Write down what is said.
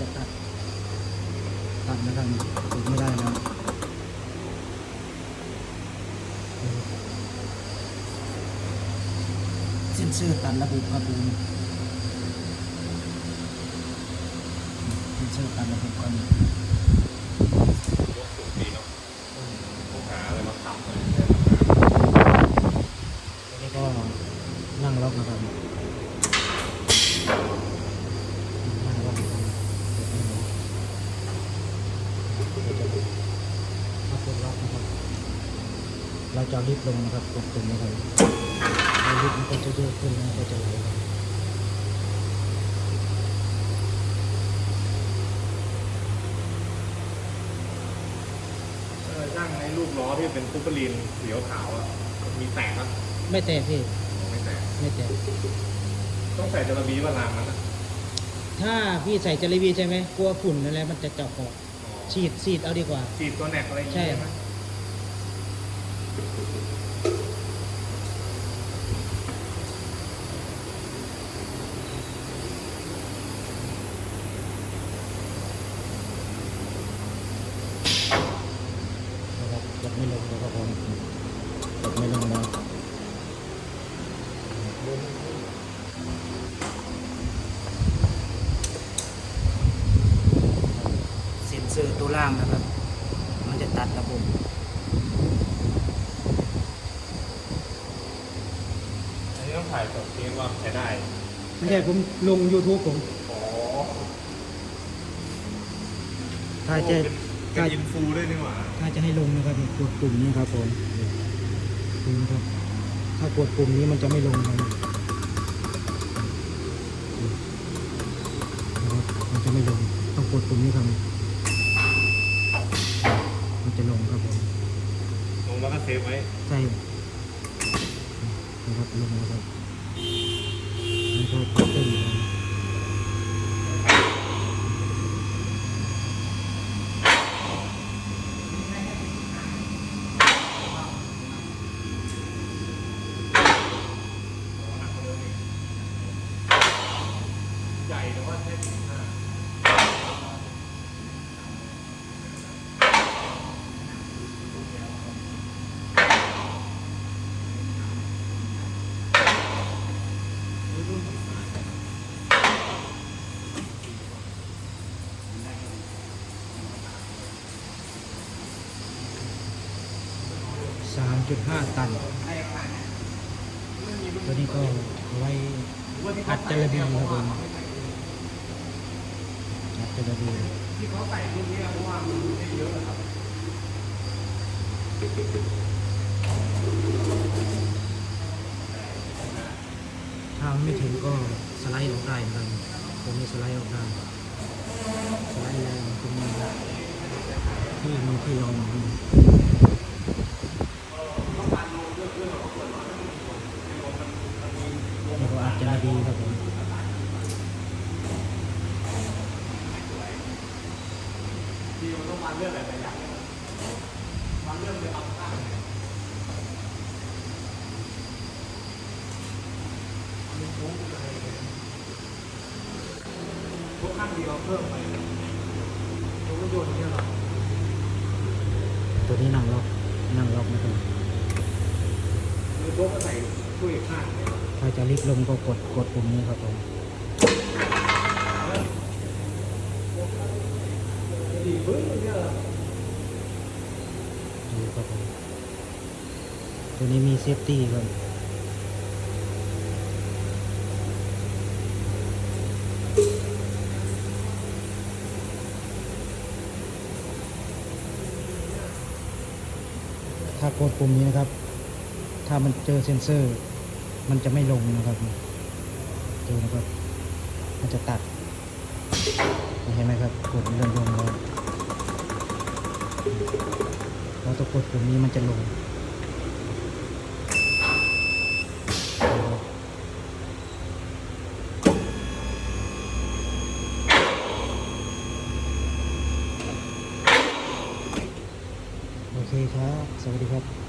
จะตัด ตัดนะครับติดไม่ได้แล้วเส้นเสื้อตัดระบุกระบุนเส้นเสื้อตัดระบุกระบุน เราจะเอาลิฟต์ลงนะครับกดตรงนี้ครับแล้วลิฟต์มันก็จะโยกขึ้นแล้วก็จะไหลลงเออช่างในลูกล้อที่เป็นซูเปอร์ลีนสีขาวๆอะมีแตกปะไม่แตกพี่ไม่แตกไม่แตกต้องใส่จระบีว่ารางนั้นอะถ้าพี่ใส่จรีบีใช่ไหมกลัวฝุ่นอะไรมันจะเจาะออกฉีดฉีดเอาดีกว่าฉีดตัวแนกอะไรอย่างใช่เงี้ยไหม นะไม่ลงแล้วก็พอกดไม่ลงแล้วเซ็นเซอร์ตัวล่างนะครับ มันจะตัดระบบ อันนี้ต้อง ถ่ายสดเทสว่าใช้ได้ไม่ใช่ผมลง YouTube ผมอ๋อถ้าจะเป็นถ้าอินฟูด้วยนี่หว่าถ้าจะให้ลงนะครับกดปุ่มนี้ครับผมปุ่มครับ ถ้ากดปุ่มนี้มันจะไม่ลงครับนะครับมันจะไม่ลงต้องกดปุ่มนี้ครับมันจะลงครับผมลงแล้วก็เซฟไว้ใช่นะครับลงนะครับแล้วก็กดตึ้งครับ ใหญ่แต่ว่า แค่สิบห้าสามจุดห้าตัน ตัวนี้ก็ไว้อัดจระเบีครับผมอัดจระเบีที่เขาใส่รุ่นนี้เพราะว่ามันได้เยอะอะครับถ้าไม่ถึงก็สไลด์ออกได้ครับตรงนี้สไลด์ออกได้สไลด์แรงตรงนี้ที่มีที่รอ งแล้วก็อัดจระบีครับผมที่มันต้องมาเรื่องหลายๆอย่างมาเรื่องไปเอาข้างมันโค้งไปพวกข้างเดียวเพิ่มไปตัวรถยนต์เนี่ยหรอตัวนี้นั่งล็อกนั่งล็อกนะครับหรือพวกก็ใส่ช่วยข้างเนี่ย ถ้าจะลิฟต์ลงก็กดกดปุ่มนี้ครับผมดูครับผมตัวนี้มีเซฟตี้ครับถ้ากดปุ่มนี้นะครับ ถ้ามันเจอเซ็นเซอร์ มันจะไม่ลงนะครับดูนะครับ มันจะตัดเห็นไหมครับกดเริ่มลงแล้วเราต้องกดปุ่มนี้มันจะลงโอเคครับ สวัสดีครับ